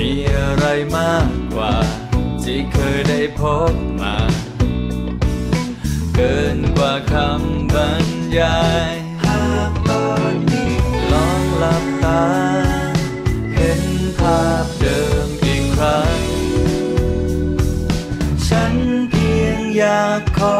มีอะไรมากกว่า ที่เคยได้พบมา เกินกว่าคำบรรยายหากตอนนี้ลองหลับตา เห็นภาพเดิมอีกครั้ง ฉันเพียงอยากขอ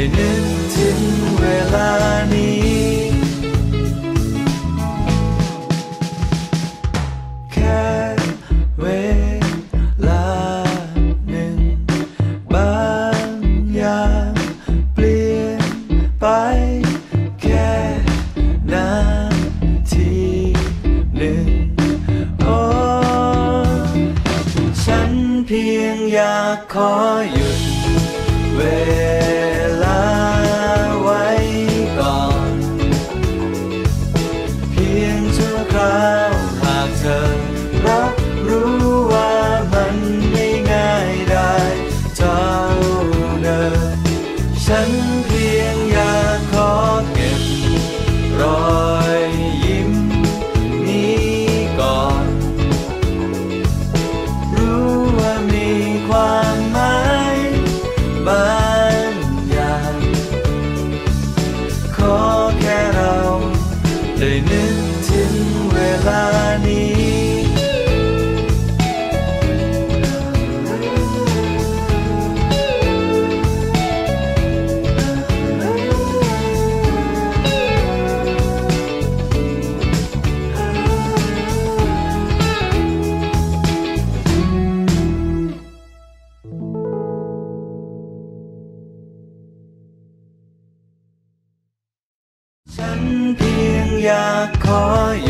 ได้นึกถึงเวลานี้ แค่เวลาหนึ่งบางอย่างเปลี่ยนไป แค่นาทีหนึ่งโอ้ฉันเพียงอยากขอหยุดเวลา ฉันเพียงอยากขอเก็บรอยยิ้มนี้ก่อน รู้ว่ามีความหมายบางอย่างขอแค่เราได้นึกถึงเวลา เพียงอยากขอหยุดเว